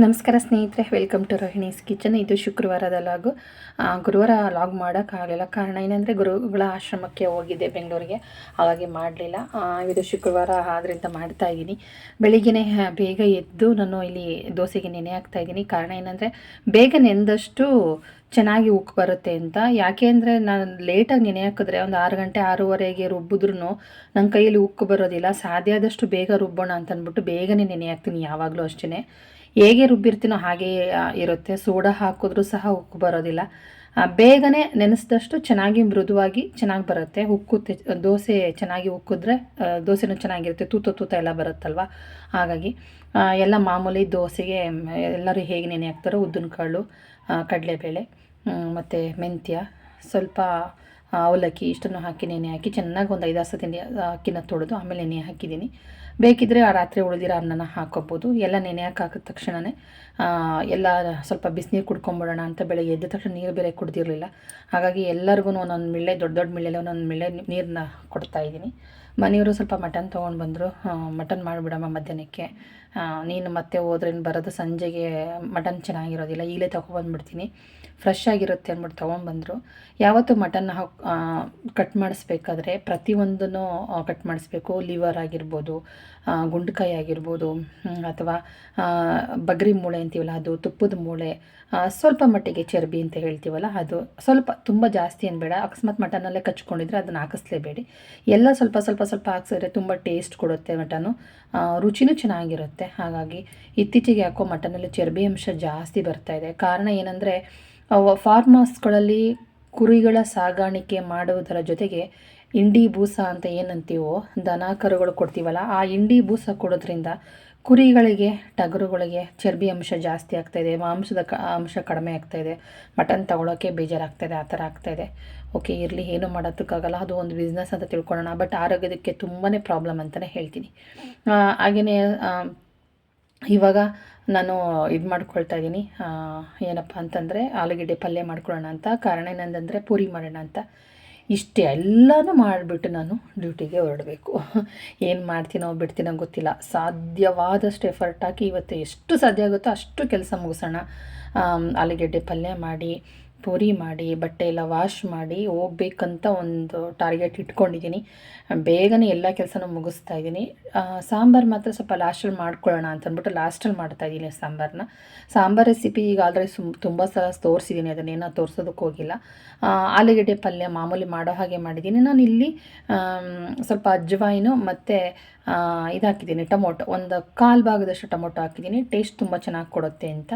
ನಮಸ್ಕಾರ ಸ್ನೇಹಿತರೆ welcome to Rohini's kitchen ಇದು ಶುಕ್ರವಾರದ ಲಾಗು. ಗುರುವಾರ ಲಾಗ್ ಮಾಡೋಕ್ಕಾಗಲಿಲ್ಲ ಕಾರಣ ಏನಂದರೆ, ಗುರುಗಳ ಆಶ್ರಮಕ್ಕೆ ಹೋಗಿದ್ದೆ ಬೆಂಗಳೂರಿಗೆ. ಹಾಗಾಗಿ ಮಾಡಲಿಲ್ಲ. ಇದು ಶುಕ್ರವಾರ ಆದ್ದರಿಂದ ಮಾಡ್ತಾ ಇದ್ದೀನಿ. ಬೆಳಿಗ್ಗೆ ಬೇಗ ಎದ್ದು ನಾನು ಇಲ್ಲಿ ದೋಸೆಗೆ ನೆನೆ ಹಾಕ್ತಾ ಇದ್ದೀನಿ. ಕಾರಣ ಏನಂದರೆ, ಬೇಗ ನೆಂದಷ್ಟು ಚೆನ್ನಾಗಿ ಉಕ್ಕು ಬರುತ್ತೆ ಅಂತ. ಯಾಕೆ ಅಂದರೆ, ನಾನು ಲೇಟಾಗಿ ನೆನೆ ಹಾಕಿದ್ರೆ ಒಂದು ಆರು ಗಂಟೆ, ಆರೂವರೆಗೆ ರುಬ್ಬಿದ್ರೂ ನನ್ನ ಕೈಯಲ್ಲಿ ಉಕ್ಕು ಬರೋದಿಲ್ಲ. ಸಾಧ್ಯ ಆದಷ್ಟು ಬೇಗ ರುಬ್ಬೋಣ ಅಂತ ಅಂದ್ಬಿಟ್ಟು ಬೇಗನೆ ನೆನೆ ಹಾಕ್ತೀನಿ ಯಾವಾಗಲೂ ಅಷ್ಟೇ ಹೇಗೆ ರುಬ್ಬಿರ್ತೀನೋ ಹಾಗೆ ಇರುತ್ತೆ. ಸೋಡಾ ಹಾಕಿದ್ರೂ ಸಹ ಉಕ್ಕು ಬರೋದಿಲ್ಲ. ಬೇಗನೆ ನೆನೆಸಿದಷ್ಟು ಚೆನ್ನಾಗಿ ಮೃದುವಾಗಿ ಚೆನ್ನಾಗಿ ಬರುತ್ತೆ. ಉಕ್ಕುತ್ತೆ ದೋಸೆ ಚೆನ್ನಾಗಿ ಉಕ್ಕಿದ್ರೆ ದೋಸೆನೂ ಚೆನ್ನಾಗಿರುತ್ತೆ. ತೂತ ತೂತ ಎಲ್ಲ ಬರುತ್ತಲ್ವ? ಹಾಗಾಗಿ ಎಲ್ಲ ಮಾಮೂಲಿ ದೋಸೆಗೆ ಎಲ್ಲರೂ ಹೇಗೆ ನೆನೆ ಹಾಕ್ತಾರೋ ಉದ್ದಿನ ಕಾಳು ಕಡಲೆಬೇಳೆ ಮತ್ತು ಮೆಂತ್ಯ, ಸ್ವಲ್ಪ ಅವಲಕ್ಕಿ, ಇಷ್ಟನ್ನು ಹಾಕಿ ನೆನೆ ಹಾಕಿ ಚೆನ್ನಾಗಿ ಒಂದು ಐದು ಹಸು ತಿಂಡಿ ಅಕ್ಕಿನ ತೊಳೆದು ಆಮೇಲೆ ನೆನೆ ಹಾಕಿದ್ದೀನಿ. ಬೇಕಿದ್ದರೆ ಆ ರಾತ್ರಿ ಉಳಿದಿರೋ ಅನ್ನನ ಹಾಕೋಬೋದು. ಎಲ್ಲ ನೆನೆ ಹಾಕಿದ ತಕ್ಷಣವೇ ಎಲ್ಲ ಸ್ವಲ್ಪ ಬಿಸಿನೀರು ಕುಡ್ಕೊಂಬಿಡೋಣ ಅಂತ ಬೆಳಗ್ಗೆ ಎದ್ದ ತಕ್ಷಣ ನೀರು ಬೇರೆ ಕುಡ್ದಿರಲಿಲ್ಲ. ಹಾಗಾಗಿ ಎಲ್ಲರಿಗೂ ಒಂದೊಂದು ಮಿಳ್ಳೆ, ದೊಡ್ಡ ದೊಡ್ಡ ಮಿಳ್ಳೆಲ್ಲ ಒಂದೊಂದು ಮಿಳ್ಳೆ ನೀರನ್ನ ಕೊಡ್ತಾ ಇದ್ದೀನಿ. ಮನೆಯವರು ಸ್ವಲ್ಪ ಮಟನ್ ತೊಗೊಂಡು ಬಂದರು. ಮಟನ್ ಮಾಡಿಬಿಡಮ್ಮ ಮಧ್ಯಾಹ್ನಕ್ಕೆ. ನೀನು ಮತ್ತೆ ಹೋದ್ರೇನು ಬರೋದು ಸಂಜೆಗೆ ಮಟನ್ ಚೆನ್ನಾಗಿರೋದಿಲ್ಲ, ಈಗಲೇ ತೊಗೊಬಂದ್ಬಿಡ್ತೀನಿ ಫ್ರೆಶ್ ಆಗಿರುತ್ತೆ ಅಂದ್ಬಿಟ್ಟು ತೊಗೊಂಬಂದರು ಯಾವತ್ತು ಮಟನ್ ಹಾಕ್ ಕಟ್ ಮಾಡಿಸ್ಬೇಕಾದ್ರೆ ಪ್ರತಿಯೊಂದನ್ನು ಕಟ್ ಮಾಡಿಸ್ಬೇಕು. ಲಿವರ್ ಆಗಿರ್ಬೋದು ಗುಂಡ್ಕಾಯಿ ಆಗಿರ್ಬೋದು ಅಥವಾ ಬಗ್ರಿ ಮೂಳೆ ಅಂತೀವಲ್ಲ, ಅದು ತುಪ್ಪದ ಮೂಳೆ ಸ್ವಲ್ಪ ಮಟ್ಟಿಗೆ ಚರ್ಬಿ ಅಂತ ಹೇಳ್ತೀವಲ್ಲ, ಅದು ಸ್ವಲ್ಪ, ತುಂಬ ಜಾಸ್ತಿ ಅನ್ಬೇಡ. ಬೇಡ ಅಕಸ್ಮಾತ್ ಮಟನಲ್ಲೇ ಕಚ್ಕೊಂಡಿದ್ರೆ ಅದನ್ನು ಹಾಕಿಸ್ಲೇಬೇಡಿ. ಎಲ್ಲ ಸ್ವಲ್ಪ ಸ್ವಲ್ಪ ಸ್ವಲ್ಪ ಹಾಕ್ಸಿದ್ರೆ ತುಂಬ ಟೇಸ್ಟ್ ಕೊಡುತ್ತೆ ಮಟನು ರುಚಿನೂ ಚೆನ್ನಾಗಿರುತ್ತೆ. ಹಾಗಾಗಿ ಇತ್ತೀಚೆಗೆ ಯಾಕೋ ಮಟನಲ್ಲಿ ಚರ್ಬಿ ಅಂಶ ಜಾಸ್ತಿ ಬರ್ತಾ ಇದೆ. ಕಾರಣ ಏನಂದರೆ ಫಾರ್ಮರ್ಸ್ಗಳಲ್ಲಿ ಕುರಿಗಳ ಸಾಗಾಣಿಕೆ ಮಾಡುವುದರ ಜೊತೆಗೆ ಇಂಡಿ ಬೂಸ ಅಂತ ಏನಂತೀವೋ, ದನ, ಕರುಗಳು ಕೊಡ್ತೀವಲ್ಲ, ಆ ಇಂಡಿ ಬೂಸ ಕೊಡೋದ್ರಿಂದ ಕುರಿಗಳಿಗೆ, ಟಗರುಗಳಿಗೆ ಚರ್ಬಿ ಅಂಶ ಜಾಸ್ತಿ ಆಗ್ತಾಯಿದೆ ಮಾಂಸದ ಕ, ಅಂಶ ಕಡಿಮೆ ಆಗ್ತಾಯಿದೆ ಮಟನ್ ತಗೊಳ್ಳೋಕ್ಕೆ ಬೇಜಾರಾಗ್ತಾಯಿದೆ ಆ ಥರ ಆಗ್ತಾಯಿದೆ ಓಕೆ, ಇರಲಿ, ಏನು ಮಾಡೋದಕ್ಕಾಗಲ್ಲ, ಅದು ಒಂದು ಬಿಸ್ನೆಸ್ ಅಂತ ತಿಳ್ಕೊಳ್ಳೋಣ ಬಟ್ ಆರೋಗ್ಯದಕ್ಕೆ ತುಂಬಾ ಪ್ರಾಬ್ಲಮ್ ಅಂತಲೇ ಹೇಳ್ತೀನಿ. ಹಾಗೆಯೇ ಇವಾಗ ನಾನು ಇದು ಮಾಡ್ಕೊಳ್ತಾ ಇದ್ದೀನಿ ಏನಪ್ಪ ಅಂತಂದರೆ ಆಲೂಗಡ್ಡೆ ಪಲ್ಯ ಮಾಡ್ಕೊಳ್ಳೋಣ ಅಂತ. ಕಾರಣ ಏನಂತಂದರೆ ಪೂರಿ ಮಾಡೋಣ ಅಂತ. ಇಷ್ಟೆಲ್ಲನೂ ಮಾಡಿಬಿಟ್ಟು ನಾನು ಡ್ಯೂಟಿಗೆ ಹೊರಡಬೇಕು. ಏನು ಮಾಡ್ತೀನೋ ಬಿಡ್ತೀನೋ ಗೊತ್ತಿಲ್ಲ. ಸಾಧ್ಯವಾದಷ್ಟು ಎಫರ್ಟ್ ಹಾಕಿ ಇವತ್ತು ಎಷ್ಟು ಸಾಧ್ಯ ಆಗುತ್ತೋ ಅಷ್ಟು ಕೆಲಸ ಮುಗಿಸೋಣ. ಆಲೂಗೆಡ್ಡೆ ಪಲ್ಯ ಮಾಡಿ ಪೂರಿ ಮಾಡಿ, ಬಟ್ಟೆ ಎಲ್ಲ ವಾಶ್ ಮಾಡಿ ಹೋಗ್ಬೇಕಂತ ಒಂದು ಟಾರ್ಗೆಟ್ ಇಟ್ಕೊಂಡಿದ್ದೀನಿ. ಬೇಗನೆ ಎಲ್ಲ ಕೆಲಸನೂ ಮುಗಿಸ್ತಾ ಇದ್ದೀನಿ. ಸಾಂಬಾರು ಮಾತ್ರ ಸ್ವಲ್ಪ ಲಾಸ್ಟಲ್ಲಿ ಮಾಡ್ಕೊಳ್ಳೋಣ ಅಂತಂದ್ಬಿಟ್ಟು ಲಾಸ್ಟಲ್ಲಿ ಮಾಡ್ತಾ ಇದ್ದೀನಿ ಸಾಂಬಾರನ್ನ ಸಾಂಬಾರು ರೆಸಿಪಿ ಈಗ ಆಲ್ರೆಡಿ ಸುಮ್, ತುಂಬ ಸಲ ತೋರಿಸಿದ್ದೀನಿ, ಅದನ್ನೇನೋ ತೋರಿಸೋದಕ್ಕೆ ಹೋಗಿಲ್ಲ. ಆಲೂಗೆಡ್ಡೆ ಪಲ್ಯ ಮಾಮೂಲಿ ಮಾಡೋ ಹಾಗೆ ಮಾಡಿದ್ದೀನಿ. ನಾನು ಇಲ್ಲಿ ಸ್ವಲ್ಪ ಅಜ್ವಾಯಿನು ಮತ್ತು ಇದು ಹಾಕಿದ್ದೀನಿ ಟೊಮೊಟೊ. ಒಂದು ಕಾಲು ಭಾಗದಷ್ಟು ಟೊಮೊಟೊ ಹಾಕಿದ್ದೀನಿ. ಟೇಸ್ಟ್ ತುಂಬ ಚೆನ್ನಾಗಿ ಕೊಡುತ್ತೆ ಅಂತ.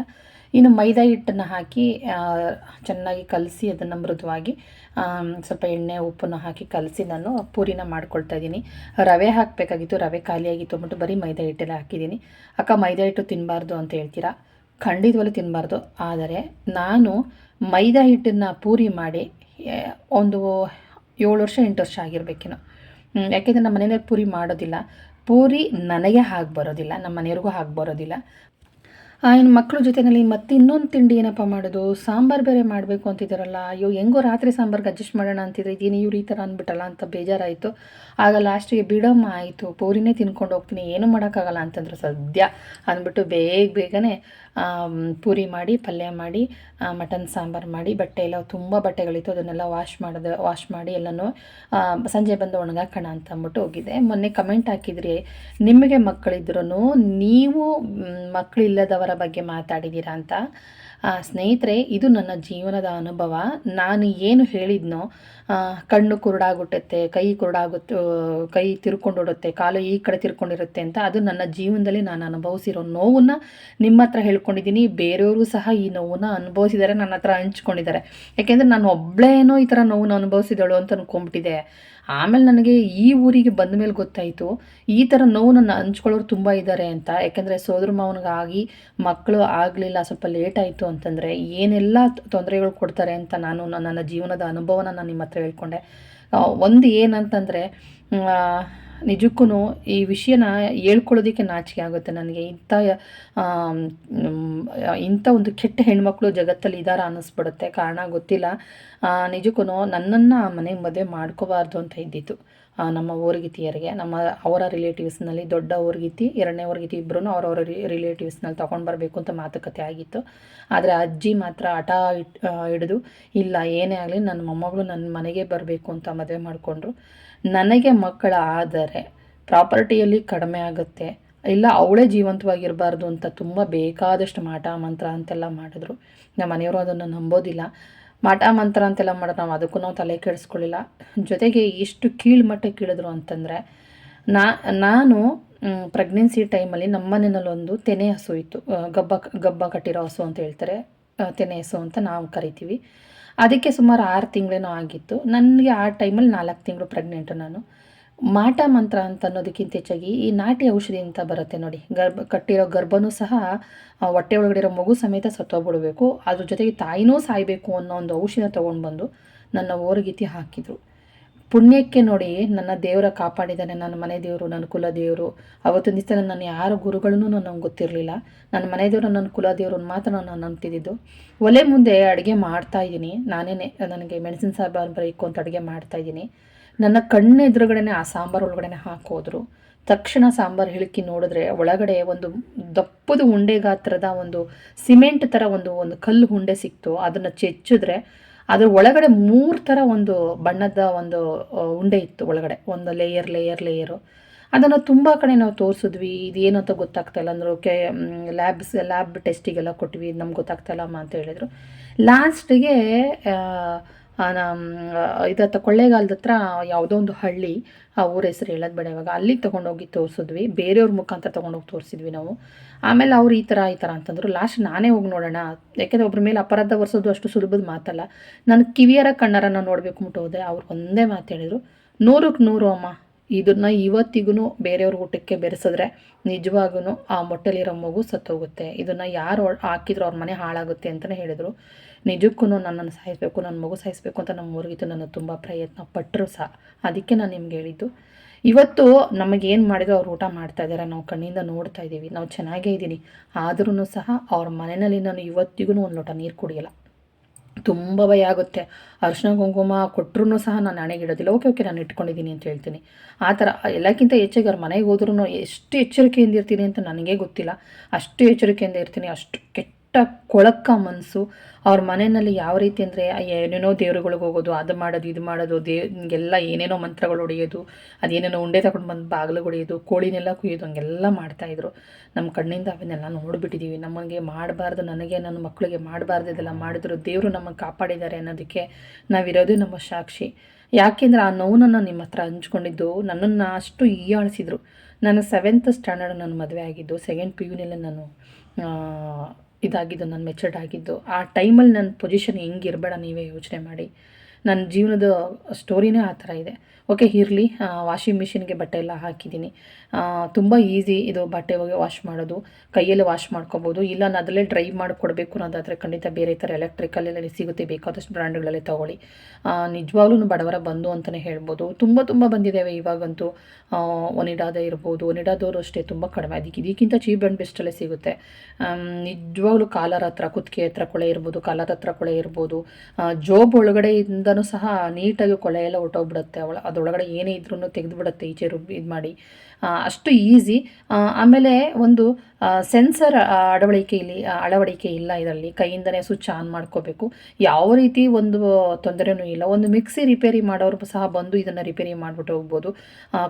ಇನ್ನು ಮೈದಾ ಹಿಟ್ಟನ್ನು ಹಾಕಿ ಚೆನ್ನಾಗಿ ಕಲಸಿ ಅದನ್ನು ಮೃದುವಾಗಿ ಸ್ವಲ್ಪ ಎಣ್ಣೆ, ಉಪ್ಪನ್ನು ಹಾಕಿ ಕಲಸಿ ನಾನು ಪೂರಿನ ಮಾಡ್ಕೊಳ್ತಾ ಇದ್ದೀನಿ. ರವೆ ಹಾಕಬೇಕಾಗಿತ್ತು, ರವೆ ಖಾಲಿಯಾಗಿತ್ತು ಅಂದ್ಬಿಟ್ಟು ಬರೀ ಮೈದಾ ಹಿಟ್ಟೆಲ್ಲ ಹಾಕಿದ್ದೀನಿ. ಅಕ್ಕ, ಮೈದಾ ಹಿಟ್ಟು ತಿನ್ನಬಾರ್ದು ಅಂತ ಹೇಳ್ತೀರಾ? ಖಂಡಿತವಾಗ್ಲೂ ತಿನ್ನಬಾರ್ದು ಆದರೆ ನಾನು ಮೈದಾ ಹಿಟ್ಟನ್ನು ಪೂರಿ ಮಾಡಿ ಒಂದು ಏಳು ವರ್ಷ, ಎಂಟು ವರ್ಷ ಆಗಿರಬೇಕೇನೋ ಯಾಕೆಂದರೆ ನಮ್ಮ ಮನೇಲಿ ಪೂರಿ ಮಾಡೋದಿಲ್ಲ. ಪೂರಿ ನನಗೆ ಹಾಗೆ ಬರೋದಿಲ್ಲ ನಮ್ಮ ಮನೆಯವ್ರಿಗೂ ಹಾಗೆ ಬರೋದಿಲ್ಲ ಇನ್ನು ಮಕ್ಕಳ ಜೊತೆಯಲ್ಲಿ ಮತ್ತೆ ಇನ್ನೊಂದು ತಿಂಡಿ ಏನಪ್ಪ ಮಾಡೋದು? ಸಾಂಬಾರು ಬೇರೆ ಮಾಡಬೇಕು ಅಂತಿದ್ದಾರಲ್ಲ. ಅಯ್ಯೋ, ಹೆಂಗೋ ರಾತ್ರಿ ಸಾಂಬಾರ್ಗೆ ಅಡ್ಜಸ್ಟ್ ಮಾಡೋಣ ಅಂತಿದ್ರೆ. ಇದೇನು ಇವ್ರು ಈ ಥರ ಅಂದ್ಬಿಟ್ಟಲ್ಲ ಅಂತ ಬೇಜಾರಾಯಿತು. ಆಗ ಲಾಸ್ಟಿಗೆ ಬಿಡಮ್ಮ ಆಯಿತು. ಪೂರಿನೇ ತಿನ್ಕೊಂಡು ಹೋಗ್ತೀನಿ. ಏನೂ ಮಾಡೋಕ್ಕಾಗಲ್ಲ ಅಂತಂದ್ರು ಸದ್ಯ ಅಂದ್ಬಿಟ್ಟು ಬೇಗ ಬೇಗನೆ ಪೂರಿ ಮಾಡಿ, ಪಲ್ಯ ಮಾಡಿ ಮಟನ್, ಸಾಂಬಾರು ಮಾಡಿ, ಬಟ್ಟೆ ಎಲ್ಲ ತುಂಬ ಬಟ್ಟೆಗಳಿತ್ತು. ಅದನ್ನೆಲ್ಲ ವಾಶ್ ಮಾಡಿದೆ, ವಾಶ್ ಮಾಡಿ ಎಲ್ಲನೂ ಸಂಜೆ ಬಂದು ಒಣಗಾಕೋಣ ಅಂತ ಅಂದ್ಬಿಟ್ಟು ಹೋಗಿದ್ದೆ. ಮೊನ್ನೆ ಕಮೆಂಟ್ ಹಾಕಿದ್ರಿ, ನಿಮಗೆ ಮಕ್ಕಳಿದ್ರೂ ನೀವು ಮಕ್ಕಳಿಲ್ಲದವರ ಬಗ್ಗೆ ಮಾತಾಡಿದ್ದೀರಾ ಅಂತ? ಸ್ನೇಹಿತರೆ, ಇದು ನನ್ನ ಜೀವನದ ಅನುಭವ. ನಾನು ಏನು ಹೇಳಿದ್ನೋ ಕಣ್ಣು ಕುರುಡಾಗುಟ್ಟತ್ತೆ ಕೈ ಕುರುಡಾಗುತ್ತೆ ಕೈ ತಿರ್ಕೊಂಡೋಡುತ್ತೆ ಕಾಲು ಈ ಕಡೆ ತಿರ್ಕೊಂಡಿರುತ್ತೆ ಅಂತ ಅದು ನನ್ನ ಜೀವನದಲ್ಲಿ ನಾನು ಅನುಭವಿಸಿರೋ ನೋವನ್ನು ನಿಮ್ಮ ಹತ್ರ ಹೇಳ್ಕೊಂಡಿದ್ದೀನಿ. ಬೇರೆಯವರು ಸಹ ಈ ನೋವನ್ನ ಅನುಭವಿಸಿದ್ದಾರೆ ನನ್ನ ಹತ್ರ ಹಂಚ್ಕೊಂಡಿದ್ದಾರೆ. ಯಾಕೆಂದರೆ ನಾನು ಒಬ್ಬಳೇನೋ ಈ ಥರ ನೋವನ್ನು ಅನುಭವಿಸಿದಳು ಅಂತ ಅನ್ಕೊಂಬಿಟ್ಟಿದೆ. ಆಮೇಲೆ ನನಗೆ ಈ ಊರಿಗೆ ಬಂದ ಮೇಲೆ ಗೊತ್ತಾಯಿತು, ಈ ಥರ ನೋವು ನನ್ನ ಹಂಚ್ಕೊಳ್ಳೋರು ತುಂಬ ಇದ್ದಾರೆ ಅಂತ. ಯಾಕೆಂದರೆ ಸೋದರ ಮಾವನಿಗಾಗಿ ಮಕ್ಕಳು ಆಗಲಿಲ್ಲ, ಸ್ವಲ್ಪ ಲೇಟ್ ಆಯಿತು ಅಂತಂದರೆ ಏನೆಲ್ಲ ತೊಂದರೆಗಳು ಕೊಡ್ತಾರೆ ಅಂತ ನಾನು ನನ್ನ ಜೀವನದ ಅನುಭವನ ನಾನು ನಿಮ್ಮ ಹತ್ರ ಹೇಳ್ಕೊಂಡೆ ಒಂದು ಏನಂತಂದರೆ ನಿಜಕ್ಕೂ ಈ ವಿಷಯನ ಹೇಳ್ಕೊಳ್ಳೋದಕ್ಕೆ ನಾಚಿಕೆ ಆಗುತ್ತೆ ನನಗೆ. ಇಂಥ ಇಂಥ ಒಂದು ಕೆಟ್ಟ ಹೆಣ್ಮಕ್ಳು ಜಗತ್ತಲ್ಲಿ ಇದ್ದಾರ ಅನ್ನಿಸ್ಬಿಡುತ್ತೆ. ಕಾರಣ ಗೊತ್ತಿಲ್ಲ. ನಿಜಕ್ಕೂ ನನ್ನನ್ನು ಆ ಮನೆಗೆ ಮದುವೆ ಮಾಡ್ಕೋಬಾರ್ದು ಅಂತ ಇದ್ದಿತ್ತು ನಮ್ಮ ಊರ್ಗಿತಿಯರಿಗೆ, ನಮ್ಮ ಅವರ ರಿಲೇಟಿವ್ಸ್ನಲ್ಲಿ ದೊಡ್ಡ ಊರ್ಗಿತಿ, ಎರಡನೇ ಊರ್ಗಿತಿ ಇಬ್ಬರೂ ಅವರವರ ರಿಲೇಟಿವ್ಸ್ನಲ್ಲಿ ತೊಗೊಂಡು ಬರಬೇಕು ಅಂತ ಮಾತುಕತೆ ಆಗಿತ್ತು. ಆದರೆ ಅಜ್ಜಿ ಮಾತ್ರ ಹಠ ಇಟ್ ಹಿಡಿದು, ಇಲ್ಲ ಏನೇ ಆಗಲಿ ನನ್ನ ಮೊಮ್ಮಗಳು ನನ್ನ ಮನೆಗೆ ಬರಬೇಕು ಅಂತ ಮದುವೆ ಮಾಡಿಕೊಂಡ್ರು. ನನಗೆ ಮಕ್ಕಳ ಆದರೆ ಪ್ರಾಪರ್ಟಿಯಲ್ಲಿ ಕಡಿಮೆ ಆಗುತ್ತೆ, ಇಲ್ಲ ಅವಳೇ ಜೀವಂತವಾಗಿರಬಾರ್ದು ಅಂತ ತುಂಬ ಬೇಕಾದಷ್ಟು ಮಾಟ, ಮಂತ್ರ ಅಂತೆಲ್ಲ ಮಾಡಿದ್ರು. ನಮ್ಮ ಮನೆಯವರು ಅದನ್ನು ನಂಬೋದಿಲ್ಲ. ಮಾಟ ಮಂತ್ರ ಅಂತೆಲ್ಲ ಮಾಡೋದು ನಾವು ಅದಕ್ಕೂ ನಾವು ತಲೆ ಕೆಡಿಸ್ಕೊಳ್ಳಿಲ್ಲ. ಜೊತೆಗೆ ಎಷ್ಟು ಕೀಳ್ಮಟ್ಟಕ್ಕೆ ಕೀಳಿದ್ರು ಅಂತಂದರೆ, ನಾ, ನಾನು ಪ್ರೆಗ್ನೆನ್ಸಿ ಟೈಮಲ್ಲಿ ನಮ್ಮ ಮನೆಯಲ್ಲಿ ಒಂದು ತೆನೆ ಹಸು ಇತ್ತು. ಗಬ್ಬ ಗಬ್ಬ ಕಟ್ಟಿರೋ ಹಸು ಅಂತ ಹೇಳ್ತಾರೆ. ತೆನೆ ಹಸು ಅಂತ ನಾವು ಕರಿತೀವಿ. ಅದಕ್ಕೆ ಸುಮಾರು ಆರು ತಿಂಗಳೇನೋ ಆಗಿತ್ತು. ನನಗೆ ಆ ಟೈಮಲ್ಲಿ ನಾಲ್ಕು ತಿಂಗಳು ಪ್ರೆಗ್ನೆಂಟು ನಾನು. ಮಾಟ ಮಂತ್ರ ಅಂತ ಅನ್ನೋದಕ್ಕಿಂತ ಹೆಚ್ಚಾಗಿ ಈ ನಾಟಿ ಔಷಧಿ ಅಂತ ಬರುತ್ತೆ ನೋಡಿ. ಗರ್ಭ, ಕಟ್ಟಿರೋ ಗರ್ಭನೂ ಸಹ ಹೊಟ್ಟೆ ಒಳಗಡೆ ಇರೋ ಮಗು ಸಮೇತ ಸತ್ತೋಗ್ಬಿಡಬೇಕು. ಅದ್ರ ಜೊತೆಗೆ ತಾಯಿನೂ ಸಾಯಬೇಕು ಅನ್ನೋ ಒಂದು ಔಷಧ ತೊಗೊಂಡು ಬಂದು ನನ್ನ ಓರಗಿತಿ ಹಾಕಿದರು. ಪುಣ್ಯಕ್ಕೆ ನೋಡಿ ನನ್ನ ದೇವರ ಕಾಪಾಡಿದ್ದಾನೆ, ನನ್ನ ಮನೆ ದೇವರು, ನನ್ನ ಕುಲ ದೇವರು. ಅವತ್ತಿನ ದಿವಸ ನನ್ನ ಯಾರ ಗುರುಗಳನ್ನೂ ನನಗೆ ಗೊತ್ತಿರಲಿಲ್ಲ. ನನ್ನ ಮನೆ ದೇವರು, ನನ್ನ ಕುಲ ದೇವರು ಮಾತ್ರ ನಾನು ನಂಬ್ತಿದ್ದಿದ್ದು. ಒಲೆ ಮುಂದೆ ಅಡುಗೆ ಮಾಡ್ತಾ ಇದ್ದೀನಿ. ನಾನೇ ನನಗೆ ಮೆಣಸಿನ ಸಾಂಬಾರು ಬರೀಕು ಅಂತ ಅಡುಗೆ ಮಾಡ್ತಾ ಇದ್ದೀನಿ. ನನ್ನ ಕಣ್ಣ ಎದುರುಗಡೆನೆ ಆ ಸಾಂಬಾರು ಒಳಗಡೆ ಹಾಕೋದ್ರು ತಕ್ಷಣ ಸಾಂಬಾರು ಹಿಳುಕಿ ನೋಡಿದ್ರೆ ಒಳಗಡೆ ಒಂದು ದಪ್ಪದ ಉಂಡೆ ಗಾತ್ರದ ಒಂದು ಸಿಮೆಂಟ್ ಥರ ಒಂದು ಒಂದು ಕಲ್ಲು ಉಂಡೆ ಸಿಕ್ತು. ಅದನ್ನು ಚೆಚ್ಚಿದ್ರೆ ಅದ್ರ ಒಳಗಡೆ ಮೂರು ಥರ ಒಂದು ಬಣ್ಣದ ಒಂದು ಉಂಡೆ ಇತ್ತು ಒಳಗಡೆ. ಒಂದು ಲೇಯರ್ ಲೇಯರ್ ಲೇಯರು ಅದನ್ನು ತುಂಬ ಕಡೆ ನಾವು ತೋರಿಸಿದ್ವಿ. ಇದೇನು ಅಂತ ಗೊತ್ತಾಗ್ತಾ ಇಲ್ಲ. ಅಂದರು ಕೆ ಲ್ಯಾಬ್ಸ್, ಲ್ಯಾಬ್ ಟೆಸ್ಟಿಗೆಲ್ಲ ಕೊಟ್ವಿ. ನಮ್ಗೆ ಗೊತ್ತಾಗ್ತಾ ಇಲ್ಲಮ್ಮ ಅಂತ ಹೇಳಿದರು. ಲಾಸ್ಟಿಗೆ ಇದತ್ತ ಕೊಳ್ಳೇಗಾಲದ ಹತ್ರ ಯಾವುದೋ ಒಂದು ಹಳ್ಳಿ, ಆ ಊರ ಹೆಸರು ಹೇಳೋದು ಬೇಡ ಇವಾಗ. ಅಲ್ಲಿಗೆ ತೊಗೊಂಡೋಗಿ ತೋರಿಸಿದ್ವಿ. ಬೇರೆಯವ್ರ ಮುಖಾಂತರ ತೊಗೊಂಡೋಗಿ ತೋರಿಸಿದ್ವಿ ನಾವು. ಆಮೇಲೆ ಅವ್ರು ಈ ಥರ ಈ ಥರ ಅಂತಂದ್ರು. ಲಾಸ್ಟ್ ನಾನೇ ಹೋಗಿ ನೋಡೋಣ. ಯಾಕೆಂದರೆ ಒಬ್ಬರ ಮೇಲೆ ಅಪರಾಧ ಒರೆಸೋದು ಅಷ್ಟು ಸುಲಭದ ಮಾತಲ್ಲ. ನನ್ನ ಕಿವಿಯರ ಕಣ್ಣರನ್ನು ನೋಡಬೇಕು ಮುಟ್ಟೋದೆ ಅವ್ರು ಒಂದೇ ಮಾತು ಹೇಳಿದರು. ನೂರಕ್ಕೆ ನೂರು ಅಮ್ಮ. ಇದನ್ನು ಇವತ್ತಿಗೂ ಬೇರೆಯವ್ರ ಊಟಕ್ಕೆ ಬೆರೆಸಿದ್ರೆ ನಿಜವಾಗೂ ಆ ಮೊಟ್ಟೆಲಿರೋ ಮಗು ಸತ್ತೋಗುತ್ತೆ. ಇದನ್ನು ಯಾರು ಹಾಕಿದ್ರು ಅವ್ರ ಮನೆ ಹಾಳಾಗುತ್ತೆ ಅಂತಲೇ ಹೇಳಿದರು. ನಿಜಕ್ಕೂ ನನ್ನನ್ನು ಸಾಯಿಸಬೇಕು ನನ್ನ ಮಗು ಸಾಯಿಸಬೇಕು ಅಂತ ನಮ್ಮ ಊರಿಗೆ ನಾನು ತುಂಬ ಪ್ರಯತ್ನ ಪಟ್ಟರು ಸಹ ಅದಕ್ಕೆ ನಾನು ನಿಮ್ಗೆ ಹೇಳಿದ್ದು. ಇವತ್ತು ನಮಗೇನು ಮಾಡಿದ್ರು ಅವ್ರು ಊಟ ಮಾಡ್ತಾ ಇದ್ದಾರೆ ನಾವು ಕಣ್ಣಿಂದ ನೋಡ್ತಾ ಇದ್ದೀವಿ ನಾವು ಚೆನ್ನಾಗೇ ಇದ್ದೀನಿ ಆದ್ರೂ ಸಹ ಅವ್ರ ಮನೆಯಲ್ಲಿ ನಾನು ಇವತ್ತಿಗೂ ಒಂದು ಲೋಟ ನೀರು ಕುಡಿಯಲ್ಲ. ತುಂಬ ಭಯ ಆಗುತ್ತೆ. ಅರಿಶಿನ ಕುಂಕುಮ ಕೊಟ್ಟರು ಸಹ ನಾನು ಹಣೆಗಿಡೋದಿಲ್ಲ. ಓಕೆ ಓಕೆ, ನಾನು ಇಟ್ಕೊಂಡಿದ್ದೀನಿ ಅಂತ ಹೇಳ್ತೀನಿ. ಆ ಥರ, ಎಲ್ಲಕ್ಕಿಂತ ಹೆಚ್ಚಾಗಿ ಅವ್ರ ಮನೆಗೆ ಹೋದ್ರೂ ಎಷ್ಟು ಎಚ್ಚರಿಕೆಯಿಂದ ಇರ್ತೀನಿ ಅಂತ ನನಗೆ ಗೊತ್ತಿಲ್ಲ. ಅಷ್ಟು ಎಚ್ಚರಿಕೆಯಿಂದ ಇರ್ತೀನಿ, ಅಷ್ಟು ಕೆಟ್ಟ ಕೊಳಕ ಮನಸ್ಸು ಅವ್ರ ಮನೆಯಲ್ಲಿ ಯಾವ ರೀತಿ ಅಂದರೆ ಏನೇನೋ ದೇವ್ರುಗಳಿಗೆ ಹೋಗೋದು, ಅದು ಮಾಡೋದು, ಇದು ಮಾಡೋದು, ದೇ ಏನೇನೋ ಮಂತ್ರಗಳು ಹೊಡೆಯೋದು ಅದೇನೇನೋ ಉಂಡೆ ತಗೊಂಡು ಬಂದು ಬಾಗಿಲು ಹೊಡೆಯೋದು, ಕೋಳಿನೆಲ್ಲ ಕುಯ್ಯೋದು, ಹಂಗೆಲ್ಲ ಮಾಡ್ತಾಯಿದ್ರು ನಮ್ಮ ಕಣ್ಣಿಂದ ಅವನ್ನೆಲ್ಲ ನೋಡಿಬಿಟ್ಟಿದ್ದೀವಿ ನಮಗೆ ಮಾಡಬಾರ್ದು, ನನಗೆ, ನನ್ನ ಮಕ್ಕಳಿಗೆ ಮಾಡಬಾರ್ದು, ಇದೆಲ್ಲ ಮಾಡಿದ್ರು, ದೇವರು ನಮ್ಮನ್ನು ಕಾಪಾಡಿದ್ದಾರೆ ಅನ್ನೋದಕ್ಕೆ ನಾವಿರೋದೇ ನಮ್ಮ ಸಾಕ್ಷಿ. ಯಾಕೆಂದರೆ ಆ ನೋವನ್ನು ನಿಮ್ಮ ಹತ್ರ ಹಂಚ್ಕೊಂಡಿದ್ದು, ನನ್ನನ್ನು ಅಷ್ಟು ಹೀಯಾಳಿಸಿದ್ರು. ನಾನು ಸೆವೆಂತ್ ಸ್ಟ್ಯಾಂಡರ್ಡ್ ನಾನು ಮದುವೆ ಆಗಿದ್ದು ಸೆಕೆಂಡ್ ಪಿ ಯುನಲ್ಲೇ ನಾನು ಇದಾಗಿದ್ದು ನಾನು ಮೆಚರ್ಡ್ ಆಗಿದ್ದು ಆ ಟೈಮಲ್ಲಿ ನನ್ನ ಪೊಸಿಷನ್ ಹೆಂಗಿರಬೇಡ ನೀವೇ ಯೋಚನೆ ಮಾಡಿ. ನನ್ನ ಜೀವನದ ಸ್ಟೋರಿನೇ ಆ ಥರ ಇದೆ. ಓಕೆ ಇರಲಿ ವಾಷಿಂಗ್ ಮಿಷಿನ್ಗೆ ಬಟ್ಟೆ ಎಲ್ಲ ಹಾಕಿದ್ದೀನಿ. ತುಂಬ ಈಸಿ ಇದು ಬಟ್ಟೆ ಹೋಗಿ ವಾಶ್ ಮಾಡೋದು, ಕೈಯಲ್ಲೇ ವಾಶ್ ಮಾಡ್ಕೋಬೋದು. ಇಲ್ಲ, ನಾನು ಅದರಲ್ಲೇ ಡ್ರೈ ಮಾಡಿ ಕೊಡಬೇಕು ಅನ್ನೋದಾದರೆ ಖಂಡಿತ ಬೇರೆ ಥರ ಎಲೆಕ್ಟ್ರಿಕಲ್ಲಲ್ಲಿ ಸಿಗುತ್ತೆ, ಬೇಕಾದಷ್ಟು ಬ್ರ್ಯಾಂಡ್ಗಳಲ್ಲೇ ತೊಗೊಳ್ಳಿ. ನಿಜವಾಗ್ಲೂ ಬಡವರ ಬಂದು ಅಂತಲೇ ಹೇಳ್ಬೋದು. ತುಂಬ ತುಂಬ ಬಂದಿದ್ದಾವೆ ಇವಾಗಂತೂ. ಒನಿಡಾದ ಇರ್ಬೋದು. ಒನಿಡಾದವರು ಅಷ್ಟೇ ತುಂಬ ಕಡಿಮೆ. ಅದಕ್ಕೆ ಇದಕ್ಕಿಂತ ಚೀಪ್ ಆ್ಯಂಡ್ ಬೆಸ್ಟಲ್ಲೇ ಸಿಗುತ್ತೆ. ನಿಜವಾಗ್ಲೂ ಕಾಲರ್ ಹತ್ರ, ಕುತ್ತಿಗೆ ಹತ್ರ ಕೊಳೆ ಇರ್ಬೋದು, ಕಾಲರ್ ಹತ್ರ ಕೊಳೆ ಇರ್ಬೋದು. ಜೋಬ್ ಜೋಬ್ ಒಳಗಡೆಯಿಂದನೂ ಸಹ ನೀಟಾಗಿ ಕೊಳೆ ಎಲ್ಲ ಹೊರಟೋಗ್ಬಿಡುತ್ತೆ. ಅವಳ ಅದರೊಳಗಡೆ ಏನೇ ಇದ್ರೂ ತೆಗೆದುಬಿಡುತ್ತೆ ಈಚೆ ರುಬ್ಬಿ ಇದು ಮಾಡಿ ಅಷ್ಟು ಈಸಿ. ಆಮೇಲೆ ಒಂದು ಸೆನ್ಸರ್ ಅಳವಡಿಕೆ ಇಲ್ಲಿ ಅಳವಡಿಕೆ ಇಲ್ಲ ಇದರಲ್ಲಿ. ಕೈಯಿಂದನೇ ಸ್ವಿಚ್ ಆನ್ ಮಾಡ್ಕೋಬೇಕು. ಯಾವ ರೀತಿ ಒಂದು ತೊಂದರೆನೂ ಇಲ್ಲ. ಒಂದು ಮಿಕ್ಸಿ ರಿಪೇರಿ ಮಾಡೋರು ಸಹ ಬಂದು ಇದನ್ನು ರಿಪೇರಿ ಮಾಡಿಬಿಟ್ಟು ಹೋಗ್ಬೋದು.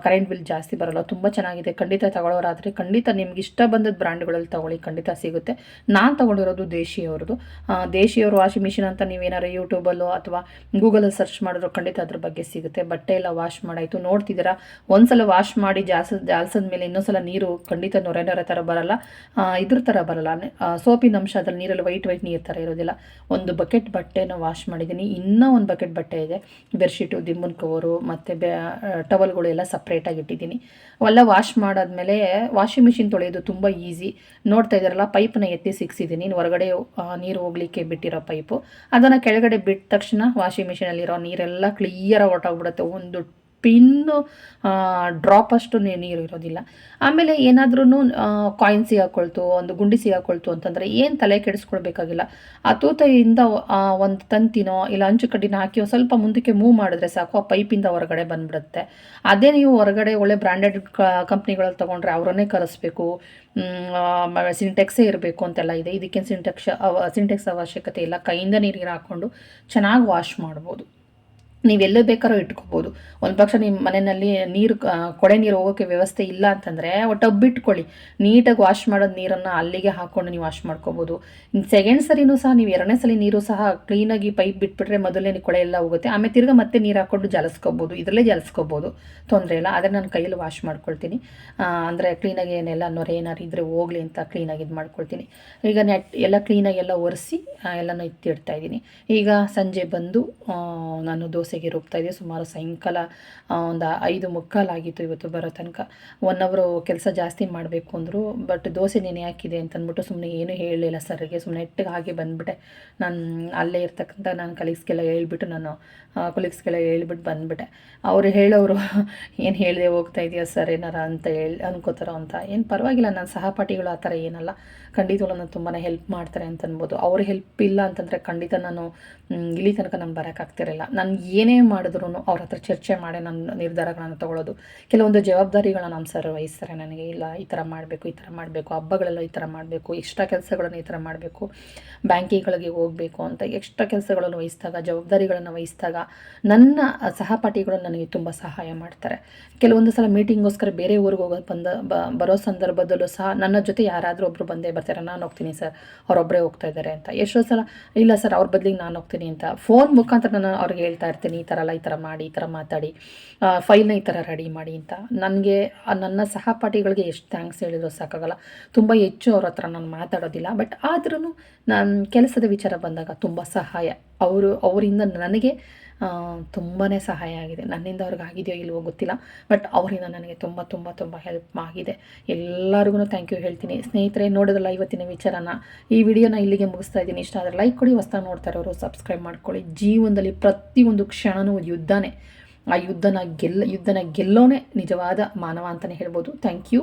ಕರೆಂಟ್ ಬಿಲ್ ಜಾಸ್ತಿ ಬರೋಲ್ಲ. ತುಂಬ ಚೆನ್ನಾಗಿದೆ. ಖಂಡಿತ ತಗೊಳ್ಳೋರಾದರೆ ಖಂಡಿತ ನಿಮ್ಗೆ ಇಷ್ಟ ಬಂದದ ಬ್ರ್ಯಾಂಡ್ಗಳಲ್ಲಿ ತಗೊಳ್ಳಿ. ಖಂಡಿತ ಸಿಗುತ್ತೆ. ನಾನು ತಗೊಂಡಿರೋದು ದೇಶಿಯವ್ರದ್ದು ದೇಶಿಯವರು ವಾಷಿಂಗ್ ಮಿಷಿನ್ ಅಂತ ನೀವೇನಾರು ಯೂಟ್ಯೂಬಲ್ಲೋ ಅಥವಾ ಗೂಗಲಲ್ಲಿ ಸರ್ಚ್ ಮಾಡಿದ್ರು ಖಂಡಿತ ಅದ್ರ ಬಗ್ಗೆ ಸಿಗುತ್ತೆ. ಬಟ್ಟೆ ಎಲ್ಲ ವಾಶ್ ಮಾಡಾಯಿತು. ನೋಡ್ತಿದ್ದೀರಾ? ಒಂದ್ಸಲ ವಾಶ್ ಮಾಡಿ ಜಾಸ ಜಾಲ್ಸದ ಮೇಲೆ ಇನ್ನೊಂದ್ಸಲ ನೀರು ಖಂಡಿತ ನೊರೆ ನೊರೆ ಥರ ಬರಲ್ಲ. ಇದ್ರ ಥರ ಬರಲ್ಲ. ಸೋಪಿನ ಅಂಶ ಅದ್ರಲ್ಲಿ ನೀರಲ್ಲಿ ವೈಟ್ ವೈಟ್ ನೀರು ಥರ ಇರೋದಿಲ್ಲ. ಒಂದು ಬಕೆಟ್ ಬಟ್ಟೆನ ವಾಶ್ ಮಾಡಿದ್ದೀನಿ ಇನ್ನೂ ಒಂದು ಬಕೆಟ್ ಬಟ್ಟೆ ಇದೆ. ಬೆಡ್ಶೀಟು, ದಿಂಬನ್ ಕವರು, ಮತ್ತು ಬೆ ಟವಲ್ಗಳು ಎಲ್ಲ ಸಪ್ರೇಟಾಗಿ ಇಟ್ಟಿದ್ದೀನಿ ಅವೆಲ್ಲ ವಾಶ್ ಮಾಡಾದ್ಮೇಲೆ ವಾಷಿಂಗ್ ಮಿಷಿನ್ ತೊಳೆಯೋದು ತುಂಬ ಈಸಿ. ನೋಡ್ತಾ ಇದ್ದಾರಲ್ಲ, ಪೈಪ್ನ ಎತ್ತಿ ಸಿಕ್ಸಿದ್ದೀನಿ ಹೊರಗಡೆ ನೀರು ಹೋಗ್ಲಿಕ್ಕೆ ಬಿಟ್ಟಿರೋ ಪೈಪು. ಅದನ್ನು ಕೆಳಗಡೆ ಬಿಟ್ಟ ತಕ್ಷಣ ವಾಷಿಂಗ್ ಮಿಷಿನಲ್ಲಿರೋ ನೀರೆಲ್ಲ ಕ್ಲಿಯರಾಗಿ ಹೊರಟೋಗ್ಬಿಡುತ್ತೆ. ಒಂದು ಪಿನ್ನು ಡ್ರಾಪ್ ಅಷ್ಟು ನೀರು ಇರೋದಿಲ್ಲ. ಆಮೇಲೆ ಏನಾದ್ರೂ ಕಾಯಿನ್ ಸಿಗಾಕೊಳ್ತು, ಒಂದು ಗುಂಡಿ ಸಿಗಾಕೊಳ್ತು ಅಂತಂದರೆ ಏನು ತಲೆ ಕೆಡಿಸ್ಕೊಳ್ಬೇಕಾಗಿಲ್ಲ. ಆ ತೂತೆಯಿಂದ ಒಂದು ತಂತಿನೋ, ಇಲ್ಲ ಅಂಚು ಕಡ್ಡಿನ ಹಾಕಿ ಸ್ವಲ್ಪ ಮುಂದಕ್ಕೆ ಮೂವ್ ಮಾಡಿದ್ರೆ ಸಾಕು, ಆ ಪೈಪಿಂದ ಹೊರಗಡೆ ಬಂದ್ಬಿಡುತ್ತೆ. ಅದೇ ನೀವು ಹೊರಗಡೆ ಒಳ್ಳೆ ಬ್ರ್ಯಾಂಡೆಡ್ ಕಂಪ್ನಿಗಳಲ್ಲಿ ತೊಗೊಂಡ್ರೆ ಅವರನ್ನೇ ಕರೆಸ್ಬೇಕು. ಸಿಂಟೆಕ್ಸೇ ಇರಬೇಕು ಅಂತೆಲ್ಲ ಇದೆ. ಇದಕ್ಕೆ ಸಿಂಟೆಕ್ಸ್ ಸಿಂಟೆಕ್ಸ್ ಅವಶ್ಯಕತೆ ಇಲ್ಲ. ಕೈಯಿಂದ ನೀರಿಗೆ ಹಾಕ್ಕೊಂಡು ಚೆನ್ನಾಗಿ ವಾಶ್ ಮಾಡ್ಬೋದು. ನೀವೆಲ್ಲೇ ಬೇಕಾದ್ರೂ ಇಟ್ಕೋಬೋದು. ಒಂದು ಪಕ್ಷ ನಿಮ್ಮ ಮನೆಯಲ್ಲಿ ನೀರು ಕೊಡೆ ನೀರು ಹೋಗೋಕ್ಕೆ ವ್ಯವಸ್ಥೆ ಇಲ್ಲ ಅಂತಂದರೆ ಟಬ್ ಇಟ್ಕೊಳ್ಳಿ ನೀಟಾಗಿ ವಾಶ್ ಮಾಡೋದು ನೀರನ್ನು ಅಲ್ಲಿಗೆ ಹಾಕ್ಕೊಂಡು ನೀವು ವಾಶ್ ಮಾಡ್ಕೋಬೋದು. ಸೆಕೆಂಡ್ ಸರಿನೂ ಸಹ ನೀವು ಎರಡನೇ ಸಲ ನೀರು ಸಹ ಕ್ಲೀನಾಗಿ ಪೈಪ್ ಬಿಟ್ಬಿಟ್ರೆ ಮೊದಲನೇ ಕೊಳೆ ಎಲ್ಲ ಹೋಗುತ್ತೆ. ಆಮೇಲೆ ತಿರ್ಗಾ ಮತ್ತೆ ನೀರು ಹಾಕ್ಕೊಂಡು ಜಲಸ್ಕೋಬೋದು. ಇದರಲ್ಲೇ ಜಲಸ್ಕೋಬೋದು. ತೊಂದರೆ ಇಲ್ಲ. ಆದರೆ ನಾನು ಕೈಯಲ್ಲಿ ವಾಶ್ ಮಾಡ್ಕೊಳ್ತೀನಿ. ಅಂದರೆ ಕ್ಲೀನಾಗಿ ಏನೆಲ್ಲ ನೊರೆ ಏನಾರು ಇದ್ದರೆ ಹೋಗಲಿ ಅಂತ ಕ್ಲೀನಾಗಿ ಇದು ಮಾಡ್ಕೊಳ್ತೀನಿ. ಈಗ ನೆಟ್ ಎಲ್ಲ ಕ್ಲೀನಾಗಿ ಎಲ್ಲ ಒರೆಸಿ ಎಲ್ಲನೂ ಎತ್ತಿಡ್ತಾ ಇದ್ದೀನಿ. ಈಗ ಸಂಜೆ ಬಂದು ನಾನು ನಾನು ದೋಸೆಗೆ ರೂಪ್ತಾ ಇದೆ. ಸುಮಾರು ಸಾಯಂಕಾಲ ಒಂದು ಐದು ಮುಕ್ಕಾಲಾಗಿತ್ತು ಇವತ್ತು ಬರೋ ತನಕ. ಒನ್ ಅವರು ಕೆಲಸ ಜಾಸ್ತಿ ಮಾಡಬೇಕು ಅಂದರು, ಬಟ್ ದೋಸೆ ನೆನೆ ಹಾಕಿದೆ ಅಂತ ಅಂದ್ಬಿಟ್ಟು ಸುಮ್ಮನೆ ಏನೂ ಹೇಳಲಿಲ್ಲ ಸರ್ಗೆ ಸುಮ್ಮನೆ ಎಟ್ಟಿಗೆ ಹಾಗೆ ಬಂದುಬಿಟ್ಟೆ. ನಾನು ಅಲ್ಲೇ ಇರ್ತಕ್ಕಂಥ ನನ್ನ ಕಲೀಗ್ಸ್ಗೆಲ್ಲ ಹೇಳ್ಬಿಟ್ಟು ನಾನು ಕೊಲೀಗ್ಸ್ಗೆಲ್ಲ ಹೇಳ್ಬಿಟ್ಟು ಬಂದುಬಿಟ್ಟೆ. ಅವರು ಹೇಳೋರು, ಏನು ಹೇಳಿದೆ ಹೋಗ್ತಾ ಇದೆಯಾ ಸರ್? ಏನಾರ ಅಂತ ಹೇಳಿ, ಅನ್ಕೋತಾರೋ ಅಂತ. ಏನು ಪರವಾಗಿಲ್ಲ ನನ್ನ ಸಹಪಾಠಿಗಳು ಆ ಥರ ಏನಲ್ಲ. ಖಂಡಿತವಾಗ್ಲೂ ನಾನು ತುಂಬಾ ಹೆಲ್ಪ್ ಮಾಡ್ತಾರೆ ಅಂತ ಅನ್ಬೋದು ಅವ್ರ ಹೆಲ್ಪ್ ಇಲ್ಲ ಅಂತಂದರೆ ಖಂಡಿತ ನಾನು ಇಲ್ಲಿ ತನಕ ನಾನು ಬರೋಕ್ಕಾಗ್ತಿರಲಿಲ್ಲ ನಾನು ಏನೇ ಮಾಡಿದ್ರು ಅವ್ರ ಹತ್ರ ಚರ್ಚೆ ಮಾಡಿ ನನ್ನ ನಿರ್ಧಾರಗಳನ್ನು ತಗೊಳ್ಳೋದು ಕೆಲವೊಂದು ಜವಾಬ್ದಾರಿಗಳನ್ನು ನಮ್ಮ ಸರ್ ವಹಿಸ್ತಾರೆ ನನಗೆ, ಇಲ್ಲ ಈ ಥರ ಮಾಡಬೇಕು, ಈ ಥರ ಮಾಡಬೇಕು, ಹಬ್ಬಗಳೆಲ್ಲ ಈ ಥರ ಮಾಡಬೇಕು ಎಕ್ಸ್ಟ್ರಾ ಕೆಲಸಗಳನ್ನು ಈ ಥರ ಮಾಡಬೇಕು, ಬ್ಯಾಂಕಿಗಳಿಗೆ ಹೋಗಬೇಕು ಅಂತ ಎಕ್ಸ್ಟ್ರಾ ಕೆಲಸಗಳನ್ನು ವಹಿಸಿದಾಗ, ಜವಾಬ್ದಾರಿಗಳನ್ನು ವಹಿಸಿದಾಗ ನನ್ನ ಸಹಪಾಠಿಗಳು ನನಗೆ ತುಂಬ ಸಹಾಯ ಮಾಡ್ತಾರೆ. ಕೆಲವೊಂದು ಸಲ ಮೀಟಿಂಗೋಸ್ಕರ ಬೇರೆ ಊರಿಗೆ ಹೋಗೋದು ಬಂದ ಬರೋ ಸಂದರ್ಭದಲ್ಲೂ ಸಹ ನನ್ನ ಜೊತೆ ಯಾರಾದರೂ ಒಬ್ಬರು ಬಂದೇ ಬರ್ತಾರೆ, ನಾನು ಹೋಗ್ತೀನಿ ಸರ್ ಅವರೊಬ್ಬರೇ ಹೋಗ್ತಾ ಇದ್ದಾರೆ ಅಂತ. ಎಷ್ಟೋ ಸಲ, ಇಲ್ಲ ಸರ್ ಅವ್ರ ಬದಲಿಗೆ ನಾನು ಹೋಗ್ತೀನಿ ಅಂತ. ಫೋನ್ ಮುಖಾಂತರ ನಾನು ಅವ್ರಿಗೆ ಹೇಳ್ತಾ ಇರ್ತೀನಿ. ಈ ಥರ ಎಲ್ಲ ಈ ಥರ ಮಾಡಿ, ಈ ಥರ ಮಾತಾಡಿ ಫೈಲ್ನ ಈ ಥರ ರೆಡಿ ಮಾಡಿ ಅಂತ. ನನಗೆ ನನ್ನ ಸಹಪಾಠಿಗಳಿಗೆ ಎಷ್ಟು ಥ್ಯಾಂಕ್ಸ್ ಹೇಳಿದ್ರು ಸಾಕಾಗಲ್ಲ. ತುಂಬ ಹೆಚ್ಚು ಅವ್ರ ಹತ್ರ ನಾನು ಮಾತಾಡೋದಿಲ್ಲ ಬಟ್ ಆದ್ರೂ ನಾನು ಕೆಲಸದ ವಿಚಾರ ಬಂದಾಗ ತುಂಬ ಸಹಾಯ. ಅವರು, ಅವರಿಂದ ನನಗೆ ತುಂಬಾ ಸಹಾಯ ಆಗಿದೆ. ನನ್ನಿಂದ ಅವ್ರಿಗೆ ಆಗಿದೆಯೋ ಇಲ್ವೋ ಗೊತ್ತಿಲ್ಲ, ಬಟ್ ಅವರಿಂದ ನನಗೆ ತುಂಬ ತುಂಬ ತುಂಬ ಹೆಲ್ಪ್ ಆಗಿದೆ. ಎಲ್ಲರಿಗೂ ಥ್ಯಾಂಕ್ ಯು ಹೇಳ್ತೀನಿ. ಸ್ನೇಹಿತರೆ ನೋಡೋದಲ್ಲ ಇವತ್ತಿನ ವಿಚಾರನ? ಈ ವಿಡಿಯೋನ ಇಲ್ಲಿಗೆ ಮುಗಿಸ್ತಾ ಇದ್ದೀನಿ. ಇಷ್ಟ ಆದರೆ ಲೈಕ್ ಕೊಡಿ. ಹೊಸ್ದಾಗಿ ನೋಡ್ತಾ ಇರೋರು ಸಬ್ಸ್ಕ್ರೈಬ್ ಮಾಡ್ಕೊಳ್ಳಿ. ಜೀವನದಲ್ಲಿ ಪ್ರತಿಯೊಂದು ಕ್ಷಣನೂ ಯುದ್ಧನೇ. ಆ ಯುದ್ಧನ ಗೆಲ್ಲ, ಯುದ್ಧನ ಗೆಲ್ಲೋನೇ ನಿಜವಾದ ಮಾನವ ಅಂತಲೇ ಹೇಳ್ಬೋದು. Thank you